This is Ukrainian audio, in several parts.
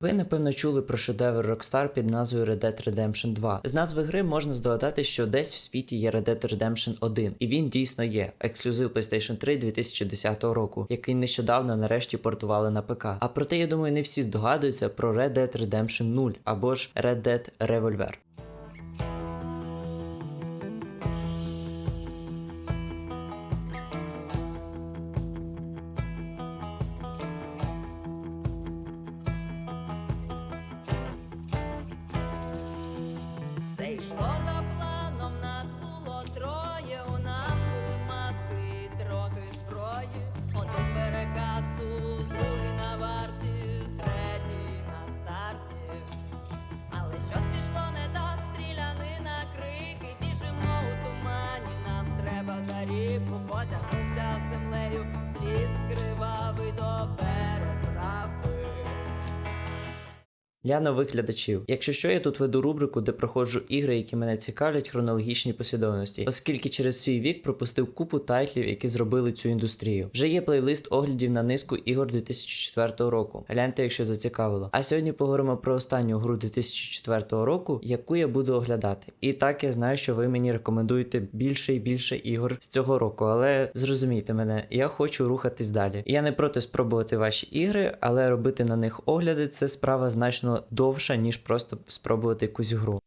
Ви напевно чули про шедевр Rockstar під назвою Red Dead Redemption 2. З назви гри можна здогадати, що десь в світі є Red Dead Redemption 1, і він дійсно є ексклюзив PlayStation 3 2010 року, який нещодавно нарешті портували на ПК. А проте я думаю, не всі здогадуються про Red Dead Redemption 0 або ж Red Dead Revolver. Для нових глядачів. Якщо що, я тут веду рубрику, де проходжу ігри, які мене цікавлять в хронологічній послідовності, оскільки через свій вік пропустив купу тайтлів, які зробили цю індустрію. Вже є плейлист оглядів на низку ігор 2004 року. Гляньте, якщо зацікавило. А сьогодні поговоримо про останню гру 2004 року, яку я буду оглядати. І так я знаю, що ви мені рекомендуєте більше і більше ігор з цього року, але зрозумійте мене, я хочу рухатись далі. Я не проти спробувати ваші ігри, але робити на них огляди це справа значно довша, ніж просто спробувати якусь гру.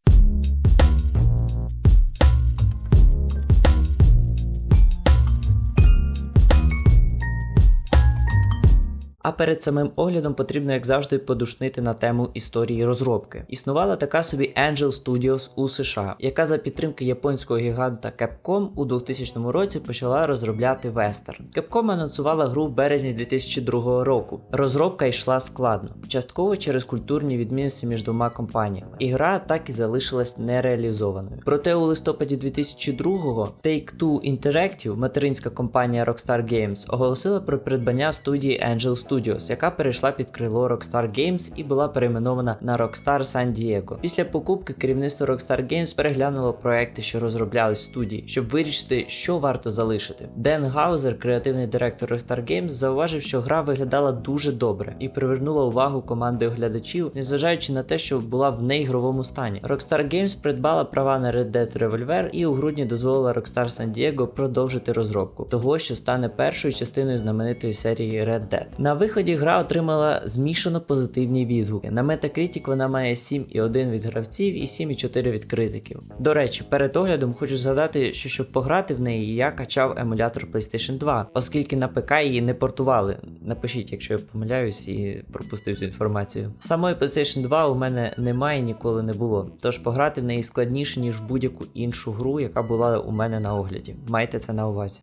А перед самим оглядом потрібно, як завжди, подушнити на тему історії розробки. Існувала така собі Angel Studios у США, яка за підтримки японського гіганта Capcom у 2000 році почала розробляти вестерн. Capcom анонсувала гру в березні 2002 року. Розробка йшла складно, частково через культурні відмінності між двома компаніями. І гра так і залишилась нереалізованою. Проте у листопаді 2002-го Take-Two Interactive, материнська компанія Rockstar Games, оголосила про придбання студії Angel Studios, яка перейшла під крило Rockstar Games і була перейменована на Rockstar San Diego. Після покупки керівництво Rockstar Games переглянуло проекти, що розроблялись в студії, щоб вирішити, що варто залишити. Ден Гаузер, креативний директор Rockstar Games, зауважив, що гра виглядала дуже добре і привернула увагу команди оглядачів, незважаючи на те, що була в неігровому стані. Rockstar Games придбала права на Red Dead Revolver і у грудні дозволила Rockstar San Diego продовжити розробку того, що стане першою частиною знаменитої серії Red Dead. На виході гра отримала змішано позитивні відгуки. На Metacritic вона має 7,1 від гравців і 7,4 від критиків. До речі, перед оглядом хочу згадати, що щоб пограти в неї, я качав емулятор PlayStation 2, оскільки на ПК її не портували. Напишіть, якщо я помиляюсь і пропустив цю інформацію. Самої PlayStation 2 у мене немає ніколи не було, тож пограти в неї складніше, ніж в будь-яку іншу гру, яка була у мене на огляді. Майте це на увазі.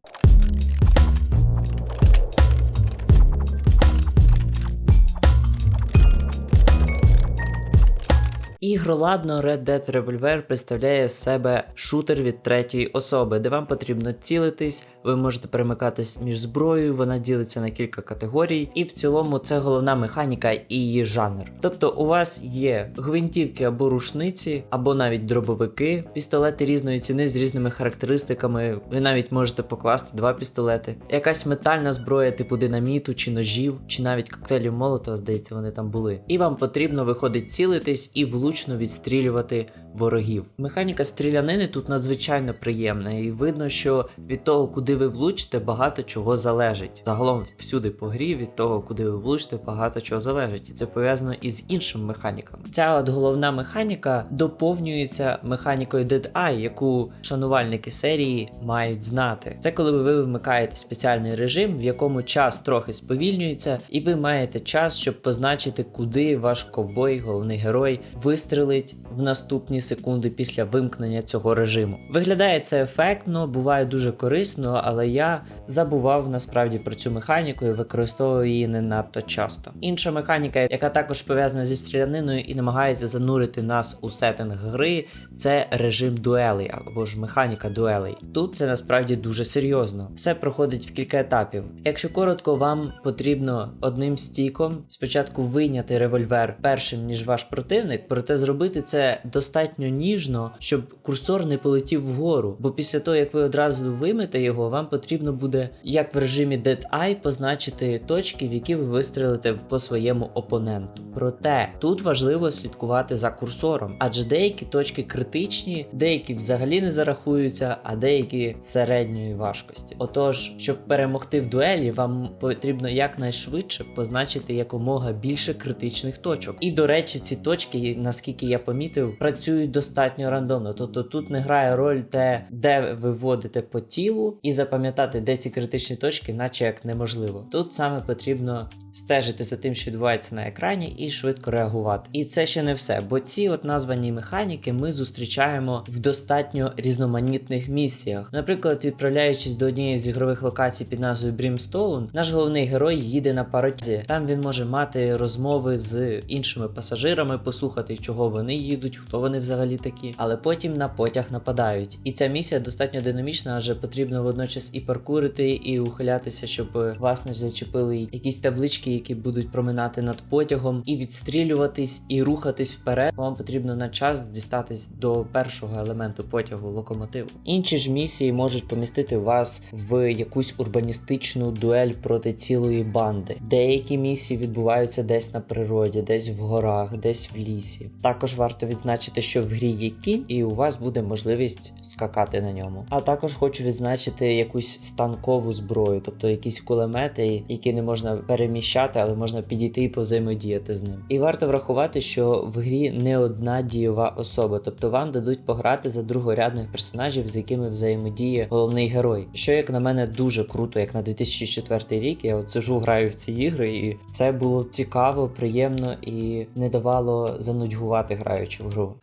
Ігроладно Red Dead Revolver представляє з себе шутер від третьої особи, де вам потрібно цілитись, ви можете перемикатись між зброєю, вона ділиться на кілька категорій, і в цілому це головна механіка і її жанр. Тобто у вас є гвинтівки або рушниці, або навіть дробовики, пістолети різної ціни з різними характеристиками. Ви навіть можете покласти два пістолети, якась метальна зброя типу динаміту чи ножів, чи навіть коктейлів Молотова, здається, вони там були. І вам потрібно виходить цілитись і влучно відстрілювати ворогів. Механіка стрілянини тут надзвичайно приємна, і видно, що від того, куди ви влучите, багато чого залежить. Загалом всюди по грі від того, куди ви влучите, багато чого залежить. І це пов'язано із іншими механіками. Ця от головна механіка доповнюється механікою Dead Eye, яку шанувальники серії мають знати. Це коли ви вмикаєте спеціальний режим, в якому час трохи сповільнюється, і ви маєте час, щоб позначити, куди ваш ковбой, головний герой, вистрелить в наступні секунди після вимкнення цього режиму. Виглядає це ефектно, буває дуже корисно, але я забував насправді про цю механіку і використовую її не надто часто. Інша механіка, яка також пов'язана зі стріляниною і намагається занурити нас у сеттинг гри, це режим дуелей або ж механіка дуелей. Тут це насправді дуже серйозно. Все проходить в кілька етапів. Якщо коротко, вам потрібно одним стіком спочатку вийняти револьвер першим ніж ваш противник, проте зробити це достатньо достатньо ніжно, щоб курсор не полетів вгору. Бо після того, як ви одразу вимите його, вам потрібно буде, як в режимі Dead Eye, позначити точки, в які ви вистрелите по своєму опоненту. Проте тут важливо слідкувати за курсором, адже деякі точки критичні, деякі взагалі не зарахуються, а деякі середньої важкості. Отож, щоб перемогти в дуелі, вам потрібно якнайшвидше позначити якомога більше критичних точок. І до речі, ці точки, наскільки я помітив, працюють достатньо рандомно. Тобто тут не грає роль те, де ви вводите по тілу, і запам'ятати, де ці критичні точки, наче як неможливо. Тут саме потрібно стежити за тим, що відбувається на екрані, і швидко реагувати. І це ще не все, бо ці от названі механіки ми зустрічаємо в достатньо різноманітних місіях. Наприклад, відправляючись до однієї з ігрових локацій під назвою Brimstone, наш головний герой їде на пароті. Там він може мати розмови з іншими пасажирами, послухати, чого вони їдуть, хто вони взагалі такі. Але потім на потяг нападають. І ця місія достатньо динамічна, адже потрібно водночас і паркурити, і ухилятися, щоб вас не зачепили якісь таблички, які будуть проминати над потягом, і відстрілюватись, і рухатись вперед. Вам потрібно на час дістатись до першого елементу потягу локомотиву. Інші ж місії можуть помістити вас в якусь урбаністичну дуель проти цілої банди. Деякі місії відбуваються десь на природі, десь в горах, десь в лісі. Також варто відзначити, що в грі є кінь, і у вас буде можливість скакати на ньому. А також хочу відзначити якусь станкову зброю, тобто якісь кулемети, які не можна переміщати, але можна підійти і повзаємодіяти з ним. І варто врахувати, що в грі не одна дієва особа, тобто вам дадуть пограти за другорядних персонажів, з якими взаємодіє головний герой. Що, як на мене, дуже круто, як на 2004 рік. Я от сижу, граю в ці ігри, і це було цікаво, приємно і не давало занудьгувати граючи в гру.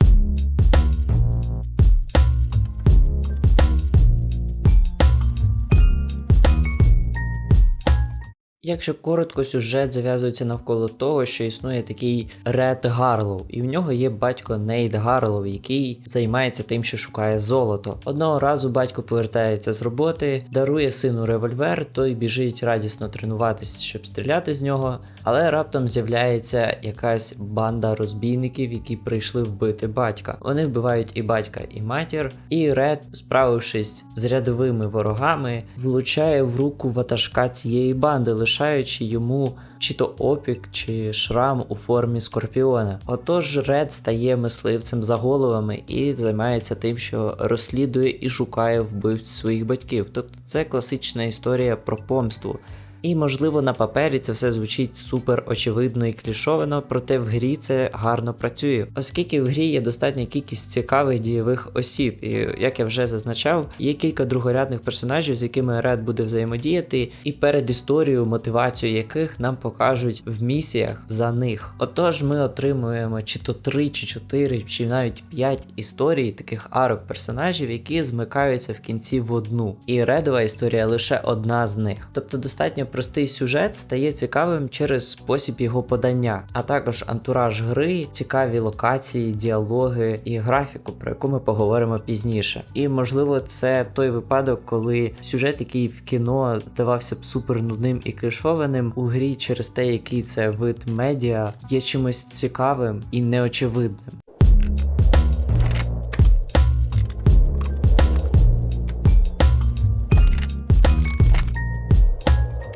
Якщо коротко, сюжет зав'язується навколо того, що існує такий Ред Гарлоу, і в нього є батько Нейт Гарлоу, який займається тим, що шукає золото. Одного разу батько повертається з роботи, дарує сину револьвер, той біжить радісно тренуватись, щоб стріляти з нього, але раптом з'являється якась банда розбійників, які прийшли вбити батька. Вони вбивають і батька, і матір, і Ред, справившись з рядовими ворогами, влучає в руку ватажка цієї банди, лишаючи йому чи то опік, чи шрам у формі скорпіона. Отож, Ред стає мисливцем за головами і займається тим, що розслідує і шукає вбивць своїх батьків. Тобто це класична історія про помсту. І, можливо, на папері це все звучить супер очевидно і клішовано, проте в грі це гарно працює, оскільки в грі є достатня кількість цікавих дієвих осіб. І як я вже зазначав, є кілька другорядних персонажів, з якими Ред буде взаємодіяти, і перед історією, мотивацію яких нам покажуть в місіях за них. Отож, ми отримуємо чи то 3, чи 4, чи навіть 5 історій таких арок персонажів, які змикаються в кінці в одну. І редова історія лише одна з них. Тобто достатньо простий сюжет стає цікавим через спосіб його подання, а також антураж гри, цікаві локації, діалоги і графіку, про яку ми поговоримо пізніше. І можливо, це той випадок, коли сюжет, який в кіно здавався б супер нудним і клішованим, у грі через те, який це вид медіа, є чимось цікавим і неочевидним.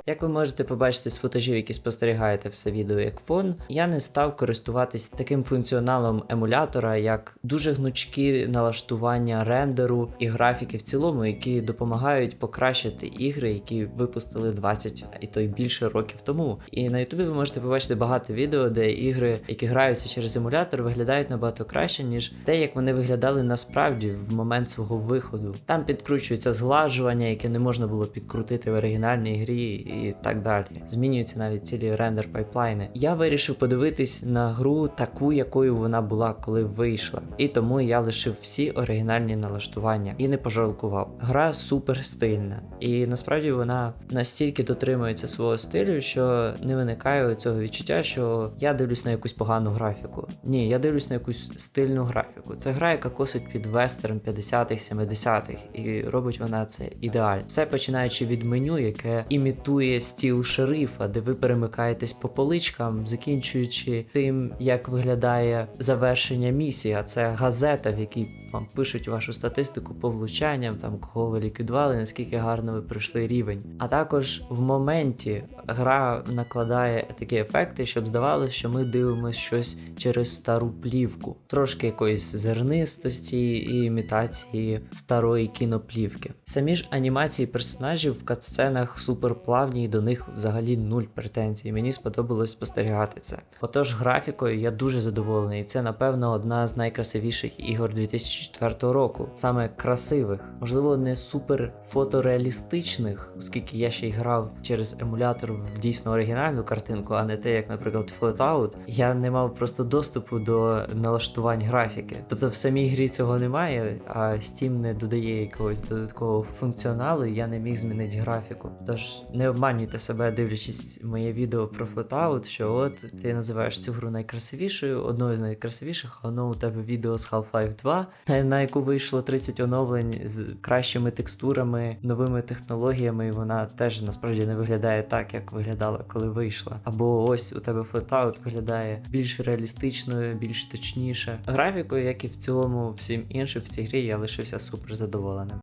Як ви можете побачити з футажів, які спостерігаєте все відео як фон, я не став користуватись таким функціоналом емулятора, як дуже гнучкі налаштування рендеру і графіки в цілому, які допомагають покращити ігри, які випустили 20 і то й більше років тому. І на Ютубі ви можете побачити багато відео, де ігри, які граються через емулятор, виглядають набагато краще, ніж те, як вони виглядали насправді в момент свого виходу. Там підкручується зглажування, яке не можна було підкрутити в оригінальній грі і так далі. Змінюються навіть цілі рендер пайплайни. Я вирішив подивитись на гру таку, якою вона була, коли вийшла. І тому я лишив всі оригінальні налаштування і не пожалкував. Гра супер стильна, і насправді вона настільки дотримується свого стилю, що не виникає цього відчуття, що я дивлюсь на якусь погану графіку. Ні, я дивлюсь на якусь стильну графіку. Це гра, яка косить під вестерн 50-х, 70-х, і робить вона це ідеально. Все починаючи від меню, яке імітує є стіл шерифа, де ви перемикаєтесь по поличкам, закінчуючи тим, як виглядає завершення місії. А це газета, в якій вам пишуть вашу статистику по влучанням, там кого ви ліквідували, наскільки гарно ви пройшли рівень. А також в моменті гра накладає такі ефекти, щоб здавалося, що ми дивимося щось через стару плівку, трошки якоїсь зернистості і імітації старої кіноплівки. Самі ж анімації персонажів в катсценах суперплавні, і до них взагалі нуль претензій. Мені сподобалось спостерігати це. Отож, графікою я дуже задоволений, і це напевно одна з найкрасивіших ігор 2004 року. Саме красивих, можливо, не супер фотореалістичних, оскільки я ще й грав через емулятор в дійсно оригінальну картинку, а не те, як, наприклад, Flatout. Я не мав просто доступу до налаштувань графіки. Тобто в самій грі цього немає, а Steam не додає якогось додаткового функціоналу, і я не міг змінити графіку. Тож не обманюйте себе, дивлячись моє відео про Flatout, що от ти називаєш цю гру найкрасивішою, одною з найкрасивіших, а воно у тебе відео з Half-Life 2, на- яку вийшло 30 оновлень з кращими текстурами, новими технологіями, і вона теж насправді не виглядає так, як виглядала, коли вийшла. Або ось у тебе Flatout виглядає більш реалістичною, більш точніше. Графікою, як і в цілому всім іншим в цій грі, я лишився супер задоволеним.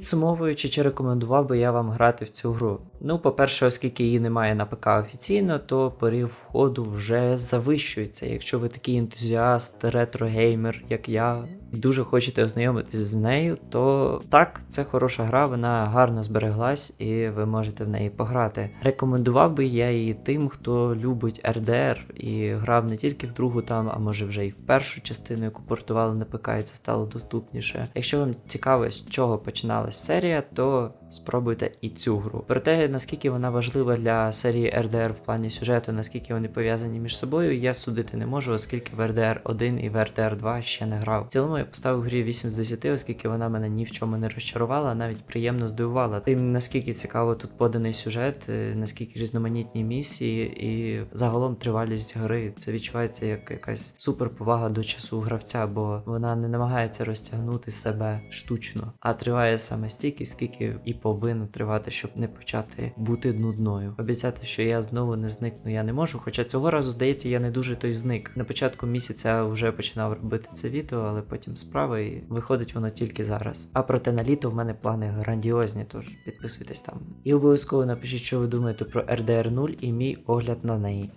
Підсумовуючи, чи рекомендував би я вам грати в цю гру? Ну, по-перше, оскільки її немає на ПК офіційно, то поріг входу вже завищується. Якщо ви такий ентузіаст, ретро-геймер, як я, і дуже хочете ознайомитись з нею, то так, це хороша гра, вона гарно збереглась і ви можете в неї пограти. Рекомендував би я її тим, хто любить RDR і грав не тільки в другу там, а може вже і в першу частину, яку портували на ПК, і це стало доступніше. Якщо вам цікаво, з чого починалась серія, то спробуйте і цю гру. Про те, наскільки вона важлива для серії RDR в плані сюжету, наскільки вони пов'язані між собою, я судити не можу, оскільки в RDR 1 і в RDR 2 ще не грав. В цілому я поставив грі 8 з 10, оскільки вона мене ні в чому не розчарувала, а навіть приємно здивувала. Тим наскільки цікаво тут поданий сюжет, е, наскільки різноманітні місії, і загалом тривалість гри. Це відчувається як якась суперповага до часу гравця, бо вона не намагається розтягнути себе штучно, а триває саме стільки, скільки і повинно тривати, щоб не почати бути нудною. Обіцяти, що я знову не зникну, я не можу. Хоча цього разу, здається, я не дуже той зник. На початку місяця вже починав робити це відео, але потім справи і виходить воно тільки зараз. А проте на літо в мене плани грандіозні, тож підписуйтесь там. І обов'язково напишіть, що ви думаєте про RDR 0 і мій огляд на неї.